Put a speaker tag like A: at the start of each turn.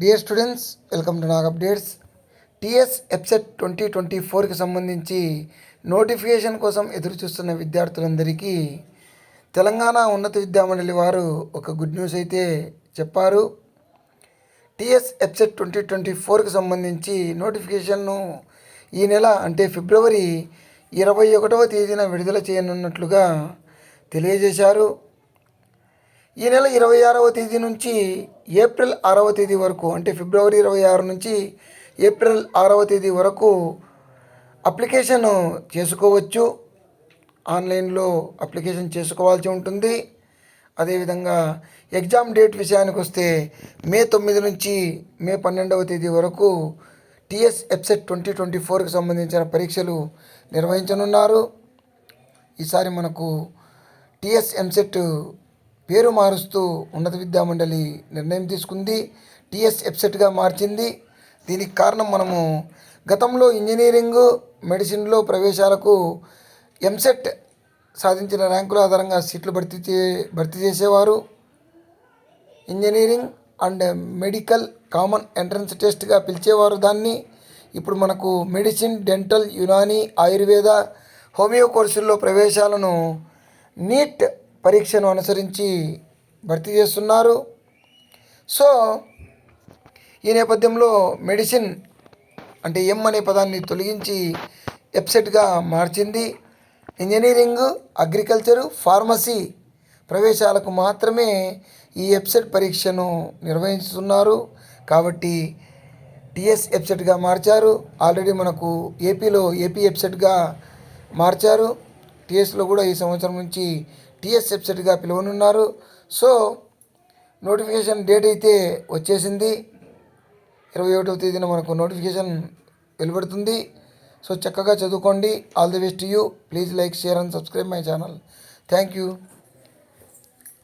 A: Dear students welcome to Nag updates TS EAPCET twenty twenty ఫోర్కి సంబంధించి notification కోసం ఎదురు చూస్తున్న విద్యార్థులందరికీ తెలంగాణ ఉన్నత విద్యామండలి వారు ఒక గుడ్ న్యూస్ అయితే చెప్పారు. టిఎస్ ఎప్సెట్ ట్వంటీ ట్వంటీ ఫోర్కి సంబంధించి నోటిఫికేషన్ను ఈ నెల అంటే ఫిబ్రవరి ఇరవై ఒకటవ తేదీన విడుదల చేయనున్నట్లుగా తెలియజేశారు. ఈ నెల ఇరవై ఆరవ తేదీ నుంచి ఏప్రిల్ ఆరవ తేదీ వరకు అంటే ఫిబ్రవరి ఇరవై ఆరు నుంచి ఏప్రిల్ ఆరవ తేదీ వరకు అప్లికేషన్ చేసుకోవచ్చు. ఆన్లైన్లో అప్లికేషన్ చేసుకోవాల్సి ఉంటుంది. అదేవిధంగా ఎగ్జామ్ డేట్ విషయానికి వస్తే మే తొమ్మిది నుంచి మే పన్నెండవ తేదీ వరకు టిఎస్ ఎప్సెట్ ట్వంటీ ట్వంటీ ఫోర్కి సంబంధించిన పరీక్షలు నిర్వహించనున్నారు. ఈసారి మనకు టిఎస్ ఎంసెట్ పేరు మారుస్తూ ఉన్నత విద్యామండలి నిర్ణయం తీసుకుంది. టిఎస్ ఎప్సెట్గా మార్చింది. దీనికి కారణం మనము గతంలో ఇంజనీరింగ్ మెడిసిన్లో ప్రవేశాలకు ఎంసెట్ సాధించిన ర్యాంకుల ఆధారంగా సీట్లు భర్తీ చే భర్తీ చేసేవారు. Engineering and medical common entrance టెస్ట్గా పిలిచేవారు దాన్ని. ఇప్పుడు మనకు medicine dental Unani Ayurveda homoeo కోర్సుల్లో ప్రవేశాలను నీట్ పరీక్షను అనుసరించి భర్తీ చేస్తున్నారు. సో ఈ నేపథ్యంలో మెడిసిన్ అంటే ఎం అనే పదాన్ని తొలగించి ఎప్సెట్గా మార్చింది. ఇంజనీరింగ్ అగ్రికల్చరు ఫార్మసీ ప్రవేశాలకు మాత్రమే ఈ ఎప్సెట్ పరీక్షను నిర్వహిస్తున్నారు. కాబట్టి టిఎస్ ఎప్సెట్గా మార్చారు. ఆల్రెడీ మనకు ఏపీలో ఏపీ ఎప్సెట్గా మార్చారు. టిఎస్లో కూడా ఈ సంవత్సరం నుంచి టీఎస్ వెబ్సైట్గా పిలువనున్నారు. సో నోటిఫికేషన్ డేట్ అయితే వచ్చేసింది. ఇరవై ఒకటవ తేదీన మనకు నోటిఫికేషన్ వెలువడుతుంది. సో చక్కగా చదువుకోండి. All the best you. Please like share and subscribe my channel. Thank you.